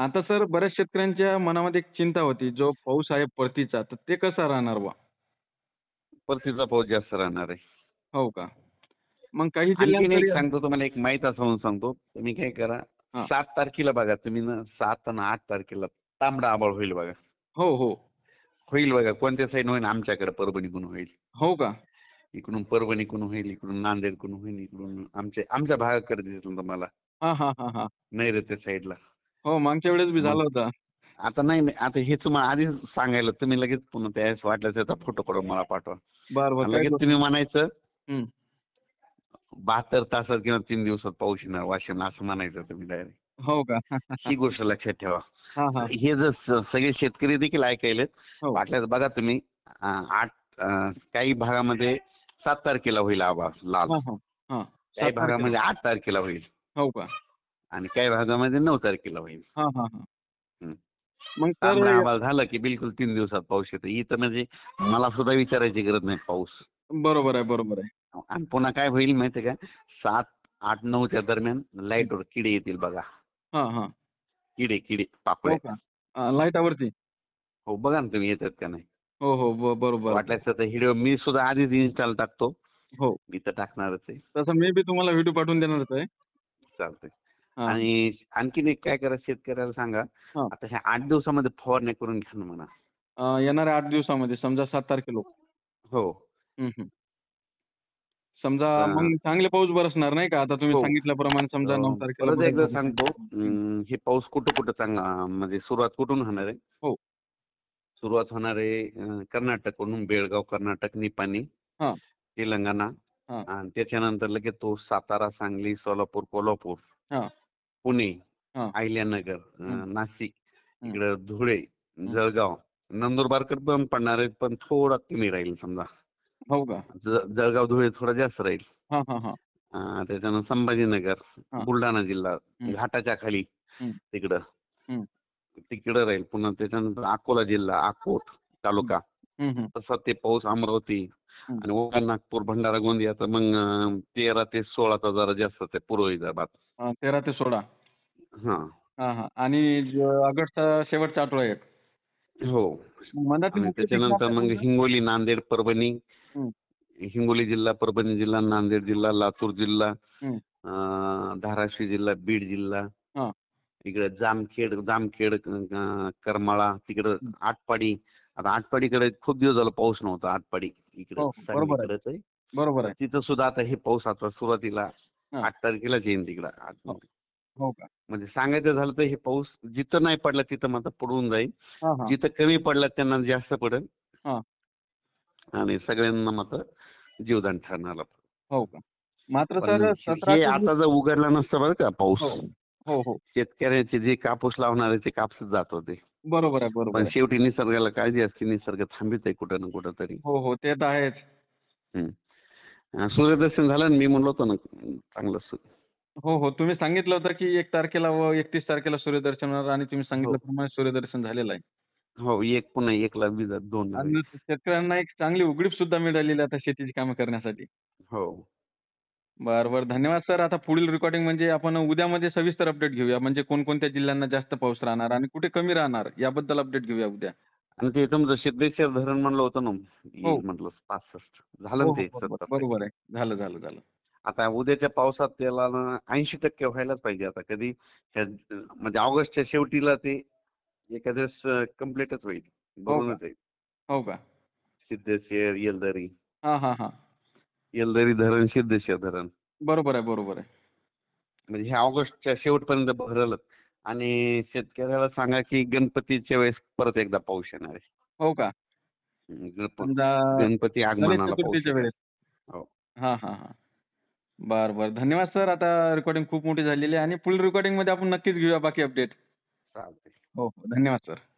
आता सर बऱ्याच शेतकऱ्यांच्या मनामध्ये एक चिंता होती. जो पाऊस आहे परतीचा तर ते कसा राहणार बा परतीचा पाऊस जास्त राहणार आहे. हो का? मग काही आणखीन एक सांगतो तुम्हाला एक माहीत असावून सांगतो. तुम्ही काय करा हा. सात तारखेला बघा तुम्ही ना सात आणि आठ तारखेला तांबडा आबाळ होईल बघा. हो हो. होईल बघा कोणत्या साईड होईल आमच्याकडे परभणीकडून होईल. हो का? इकडून परभणीकडून होईल इकडून नांदेडकडून होईल इकडून आमच्या आमच्या भागाकडे दिसेल तुम्हाला. हा हा हा हा. नैऋत्य साईडला हो मागच्या वेळेस बी झालं होतं. आता नाही नाही. आता हे तुम्हाला आधीच सांगायला तुम्ही लगेच पुन्हा त्यावेळेस वाटलं त्याचा फोटो काढून मला पाठवा. बरं लगेच तुम्ही म्हणायचं. बहात्तर तासात किंवा तीन दिवसात पाऊस येणार वाशिम असं म्हणायचं तुम्ही डायरेक्ट हो का? ही गोष्ट लक्षात ठेवा. हा जर सगळे शेतकरी देखील ऐकायलेत हो. वाटल्यास बघा तुम्ही आठ काही भागामध्ये सात तारखेला होईल आवाज लाल. काही भागामध्ये आठ तारखेला होईल. हो का? आणि काही भागामध्ये नऊ तारखेला होईल. हा हा हा. हं. मग तांबडा आवाज झालं की बिलकुल तीन दिवसात पाऊस येतो. इथं म्हणजे मला सुद्धा विचारायची गरज नाही पाऊस. बरोबर आहे बरोबर आहे. आणि पुन्हा काय होईल माहितीये का? सात आठ नऊच्या दरम्यान लाईटवर किडे येतील बघा. हा हा. किडे किडे हो पापड्या का? अं, लाईटावरती? हो बघा ना तुम्ही येतात का नाही. हो हो ब- बरोबर. वाटल्यास तर व्हिडिओ मी सुद्धा आधीच इन्स्टॉल टाकतो. हो. मी तर टाकणारच आहे. तसं मी बी तुम्हाला व्हिडिओ पाठवून देणारच आहे. चालतंय. हा. आणि आणखीन एक काय करा शेतकऱ्याला सांगा. आता ह्या आठ दिवसामध्ये फवारणी करून घ्या ना म्हणा येणाऱ्या आठ दिवसामध्ये समजा सात तारखेला हो. समजा. मग चांगले पाऊस बरसणार नाही का आता तुम्ही हो. सांगितल्याप्रमाणे समजा नऊ तारखेला एकदा. सांगतो हे पाऊस कुठं कुठं चांगला म्हणजे सुरुवात कुठून होणार आहे हो. सुरुवात होणार आहे अं, कर्नाटककडून बेळगाव कर्नाटक निपाणी. तेलंगणा. आणि त्याच्यानंतर लगेच तो सातारा सांगली सोलापूर कोल्हापूर. पुणे. अहिल्यानगर. नाशिक. इकडं धुळे जळगाव नंदुरबारकडे पण पडणार आहे पण थोडा कमी राहील समजा हो का जळगाव धुळे थोडा जास्त राहील हा हा हा अं, त्याच्यानं संभाजीनगर. बुलढाणा जिल्हा. घाटाच्या खाली. तिकडं. तिकडं राहील पुन्हा त्याच्यानंतर अकोला जिल्हा अकोट तालुका. तसा ते पाऊस अमरावती. आणि ओका नागपूर भंडारा गोंदिया तर मग तेरा ते सोळाचा जरा जास्त ते पूर्व विदर्भात तेरा ते सोळा हा हा हा आणि ज- ऑगस्टचा शेवटचा आठवडा एक हो मनातील आणि मुख्य त्याच्यानंतर मग हिंगोली नांदेड परभणी हं. हिंगोली जिल्हा परभणी जिल्हा नांदेड जिल्हा लातूर जिल्हा हं. अं, धाराशिव जिल्हा बीड जिल्हा हा. इकडे जामखेड जामखेड अं, करमाळा तिकडं हं. आटपाडी आता आटपाडीकडे खूप दिवस झाला पाऊस नव्हता आटपाडी इकडे हो, बरोबर आहे. सांगलीकडेच आहे. बरोबर आहे तिथं सुद्धा आता हे पाऊस आता सुरुवातीला हा. आठ तारखेलाच येईन तिकडं आठ हो. हो का? म्हणजे सांगायचं झालं तर हे पाऊस जिथं नाही पडला तिथं मात्र पडून जाईल. जिथं कमी पडला त्यांना जास्त पडेल. आणि सगळ्यांना मात्र जीवदान ठरणार हो का? मात्र हे आता जर उघडला नसतं बरं का पाऊस. हो हो हो. शेतकऱ्याचे जे कापूस लावणारे ते कापूस जात होते. बरोबर आहे बरोबर पण शेवटी निसर्गाला काळजी असते निसर्ग थांबित आहे कुठं ना कुठं तरी हो हो ते तर आहेच. सूर्यदर्शन झालं मी म्हणलो होतो ना चांगलं हो हो. तुम्ही सांगितलं होतं की एक तारखेला व एकतीस तारखेला सूर्यदर्शन होणार आणि तुम्ही सांगितल्याप्रमाणे सूर्यदर्शन झालेलं आहे. हो एक पुन्हा एकला वीज दोन आणि शेतकऱ्यांना एक चांगली उघडीप सुद्धा मिळालेली आहे आता शेतीची कामं करण्यासाठी. हो. बरं बरं. धन्यवाद सर. आता पुढील रेकॉर्डिंग म्हणजे आपण उद्यामध्ये सविस्तर अपडेट घेऊया. म्हणजे कोणकोणत्या जिल्ह्यांना जास्त पाऊस राहणार आणि कुठे कमी राहणार याबद्दल अपडेट घेऊया उद्या. आणि ते तुमचं सिद्धेश्वर धरण म्हणलं होतं ना? हो. येईल म्हटलं पासष्ट. झालं हो, ना ते हो, बरोबर. 70. बरोबर आहे. झालं झालं झालं. आता उद्याच्या पावसात त्याला ऐंशी टक्के व्हायलाच पाहिजे. आता कधी म्हणजे ऑगस्टच्या शेवटीला ते एखाद्या कम्प्लीटच होईल. बरोबरच आहे. हो का? सिद्धेश्वर येलदरी. हां हां हां. येलदरी धरण सिद्धेश्वर धरण. बरोबर आहे बरोबर आहे. म्हणजे ह्या ऑगस्टच्या शेवटपर्यंत भरलंच. आणि शेतकऱ्याला सांगा की गणपतीच्या वेळेस परत एकदा पाऊस येणार आहे. हो का? गणपती आगमनाला पाऊस हो. हां हां हां. बरं बरं. धन्यवाद सर. आता रेकॉर्डिंग खूप मोठी झालेली आहे आणि पुढील रेकॉर्डिंगमध्ये आपण नक्कीच घेऊया बाकी अपडेट हो हो. धन्यवाद सर.